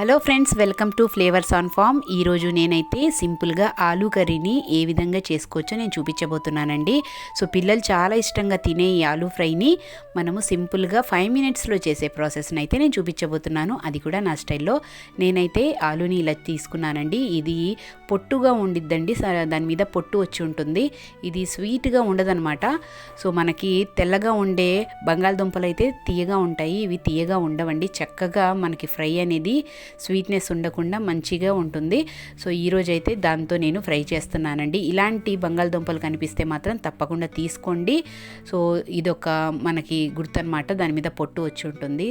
Hello friends welcome to flavours on farm. ఈరోజు నేనైతే సింపుల్గా ఆలూ కర్రీని ఏ విధంగా చేసుకోవచ్చో నేను చూపించబోతున్నానండి. సో పిల్లలు చాలా ఇష్టంగా తినే ఈ ఆలూ ఫ్రైని మనము సింపుల్గా ఫైవ్ మినిట్స్లో చేసే ప్రాసెస్ని అయితే నేను చూపించబోతున్నాను. అది కూడా నా స్టైల్లో. నేనైతే ఆలూని ఇలా తీసుకున్నానండి. ఇది పొట్టుగా ఉండిద్దండి. స- దాని మీద పొట్టు వచ్చి ఉంటుంది. ఇది స్వీట్గా ఉండదనమాట సో మనకి తెల్లగా ఉండే బంగాళదుంపలు అయితే తీయగా ఉంటాయి. ఇవి తీయగా ఉండవండి. చక్కగా మనకి ఫ్రై అనేది స్వీట్నెస్ ఉండకుండా మంచిగా ఉంటుంది. సో ఈరోజు అయితే దాంతో నేను ఫ్రై చేస్తున్నానండి. ఇలాంటి బంగాళదుంపలు కనిపిస్తే మాత్రం తప్పకుండా తీసుకోండి. సో ఇదొక మనకి గుర్తు అనమాట దాని మీద పొట్టు వచ్చి ఉంటుంది.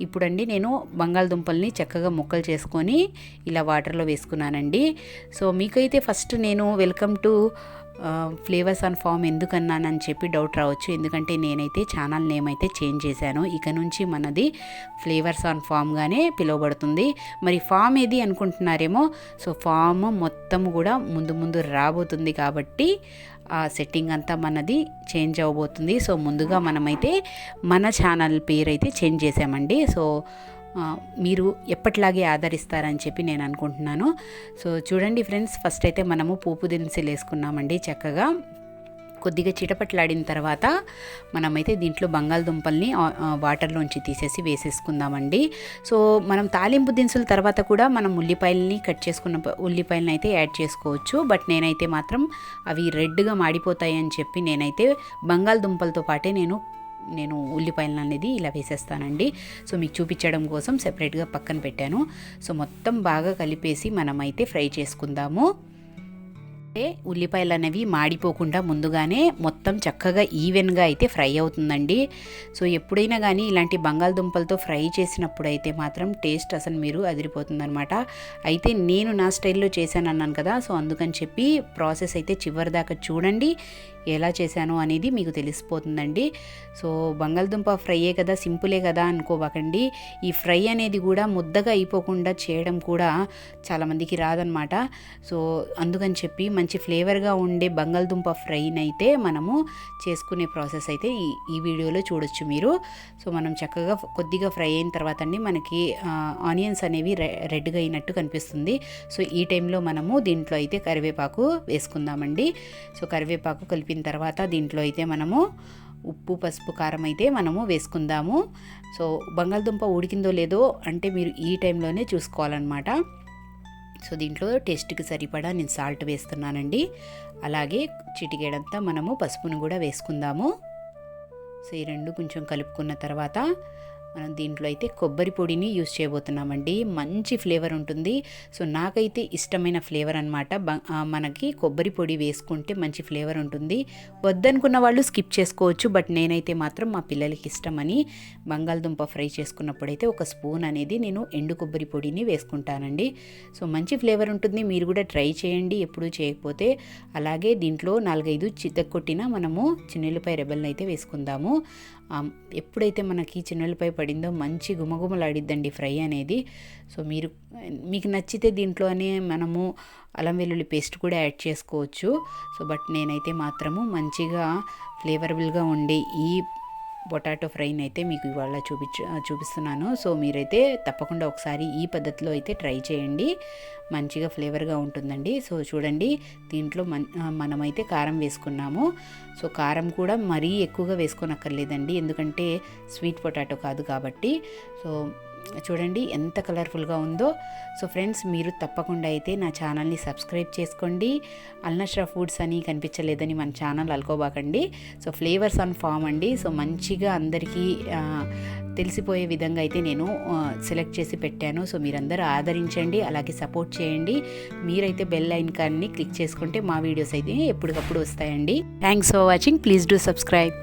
ఇప్పుడండి నేను బంగాళదుంపల్ని చక్కగా ముక్కలు చేసుకొని ఇలా వాటర్లో వేసుకున్నానండి. సో మీకైతే ఫస్ట్ నేను welcome to flavours on farm ఎందుకన్నానని చెప్పి డౌట్ రావచ్చు. ఎందుకంటే నేనైతే ఛానల్ నేమ్ అయితే చేంజ్ చేశాను. ఇక నుంచి మనది ఫ్లేవర్స్ ఆన్ ఫామ్గానే పిలువబడుతుంది. మరి ఫామ్ ఏది అనుకుంటున్నారేమో? సో ఫామ్ మొత్తం కూడా ముందు ముందు రాబోతుంది కాబట్టి ఆ సెట్టింగ్ అంతా మనది చేంజ్ అవ్వబోతుంది. సో ముందుగా మనమైతే మన ఛానల్ పేరు అయితే చేంజ్ చేసామండి సో మీరు ఎప్పటిలాగే ఆదరిస్తారని చెప్పి నేను అనుకుంటున్నాను. సో చూడండి ఫ్రెండ్స్ ఫస్ట్ అయితే మనము పోపు దినుసులు వేసుకున్నామండి చక్కగా. కొద్దిగా చిటపట్లాడిన తర్వాత మనమైతే దీంట్లో బంగాళదుంపల్ని వాటర్లోంచి తీసేసి వేసేసుకుందామండి. సో మనం తాలింపు దినుసుల తర్వాత కూడా మనం ఉల్లిపాయలని కట్ చేసుకున్న ఉల్లిపాయలని అయితే యాడ్ చేసుకోవచ్చు. బట్ నేనైతే మాత్రం అవి రెడ్గా మాడిపోతాయి అని చెప్పి నేనైతే బంగాళదుంపలతో పాటే నేను నేను ఉల్లిపాయలను అనేది ఇలా వేసేస్తానండి. సో మీకు చూపించడం కోసం సెపరేట్గా పక్కన పెట్టాను. సో మొత్తం బాగా కలిపేసి మనమైతే ఫ్రై చేసుకుందాము. అంటే ఉల్లిపాయలు అనేవి మాడిపోకుండా ముందుగానే మొత్తం చక్కగా ఈవెన్గా అయితే ఫ్రై అవుతుందండి. సో ఎప్పుడైనా కానీ ఇలాంటి బంగాళదుంపలతో ఫ్రై చేసినప్పుడు అయితే మాత్రం టేస్ట్ అసలు మీరు అదిరిపోతుందనమాట అయితే నేను నా స్టైల్లో చేశాను అన్నాను కదా సో అందుకని చెప్పి ప్రాసెస్ అయితే చివరి దాకా చూడండి ఎలా చేశాను అనేది మీకు తెలిసిపోతుందండి. సో బంగాళదుంప ఫ్రైయే కదా సింపులే కదా అనుకోబాకండి ఈ ఫ్రై అనేది కూడా ముద్దగా అయిపోకుండా చేయడం కూడా చాలామందికి రాదనమాట సో అందుకని చెప్పి మంచి మంచి ఫ్లేవర్గా ఉండే బంగాళదుంప ఫ్రైని అయితే మనము చేసుకునే ప్రాసెస్ అయితే ఈ ఈ వీడియోలో చూడొచ్చు మీరు. సో మనం చక్కగా కొద్దిగా ఫ్రై అయిన తర్వాత అండి మనకి ఆనియన్స్ అనేవి రె రెడ్గా అయినట్టు కనిపిస్తుంది. సో ఈ టైంలో మనము దీంట్లో అయితే కరివేపాకు వేసుకుందామండి. సో కరివేపాకు కలిపిన తర్వాత దీంట్లో అయితే మనము ఉప్పు పసుపు కారం అయితే మనము వేసుకుందాము. సో బంగాళదుంప ఉడికిందో లేదో అంటే మీరు ఈ టైంలోనే చూసుకోవాలన్నమాట. సో దీంట్లో టేస్ట్కి సరిపడా నేను సాల్ట్ వేస్తున్నానండి. అలాగే చిటికేడంతా మనము పసుపును కూడా వేసుకుందాము. సో ఈ రెండు కొంచెం కలుపుకున్న తర్వాత మనం దీంట్లో అయితే కొబ్బరి పొడిని యూస్ చేయబోతున్నామండి. మంచి ఫ్లేవర్ ఉంటుంది. సో నాకైతే ఇష్టమైన ఫ్లేవర్ అనమాట మనకి కొబ్బరి పొడి వేసుకుంటే మంచి ఫ్లేవర్ ఉంటుంది. వద్దనుకున్న వాళ్ళు స్కిప్ చేసుకోవచ్చు. బట్ నేనైతే మాత్రం మా పిల్లలకి ఇష్టమని బంగాళదుంప ఫ్రై చేసుకున్నప్పుడైతే ఒక స్పూన్ అనేది నేను ఎండు కొబ్బరి పొడిని వేసుకుంటానండి. సో మంచి ఫ్లేవర్ ఉంటుంది. మీరు కూడా ట్రై చేయండి. ఎప్పుడూ చేయకపోతే అలాగే దీంట్లో నాలుగైదు చితక్కొట్టిన మనము చిన్నెల్లిపాయ రెబల్ని అయితే వేసుకుందాము ఎప్పుడైతే మనకి చిన్నులపై పడిందో మంచి గుమగుమలాడిద్దండి ఫ్రై అనేది. సో మీరు మీకు నచ్చితే దీంట్లోనే మనము అల్లం వెల్లుల్లి పేస్ట్ కూడా యాడ్ చేసుకోవచ్చు. సో బట్ నేనైతే మాత్రము మంచిగా ఫ్లేవరబుల్గా ఉండే ఈ పొటాటో ఫ్రైని అయితే మీకు ఇవాళ చూపించ చూపిస్తున్నాను. సో మీరైతే తప్పకుండా ఒకసారి ఈ పద్ధతిలో అయితే ట్రై చేయండి. మంచిగా ఫ్లేవర్గా ఉంటుందండి. సో చూడండి దీంట్లో మన్ మనమైతే కారం వేసుకున్నాము. సో కారం కూడా మరీ ఎక్కువగా వేసుకోనక్కర్లేదండి. ఎందుకంటే స్వీట్ పొటాటో కాదు కాబట్టి. సో చూడండి ఎంత కలర్ఫుల్గా ఉందో. సో ఫ్రెండ్స్ మీరు తప్పకుండా అయితే నా ఛానల్ని సబ్స్క్రైబ్ చేసుకోండి. అల్నష్రా ఫుడ్స్ అని కనిపించలేదని మన ఛానల్ అలుకోబాకండి సో ఫ్లేవర్స్ ఆన్ ఫామ్ అండి. సో మంచిగా అందరికీ తెలిసిపోయే విధంగా అయితే నేను సెలెక్ట్ చేసి పెట్టాను. సో మీరందరూ ఆదరించండి అలాగే సపోర్ట్ చేయండి. మీరైతే బెల్ ఐకాన్ని క్లిక్ చేసుకుంటే మా వీడియోస్ అయితే ఎప్పటికప్పుడు వస్తాయండి. Thanks for watching please do subscribe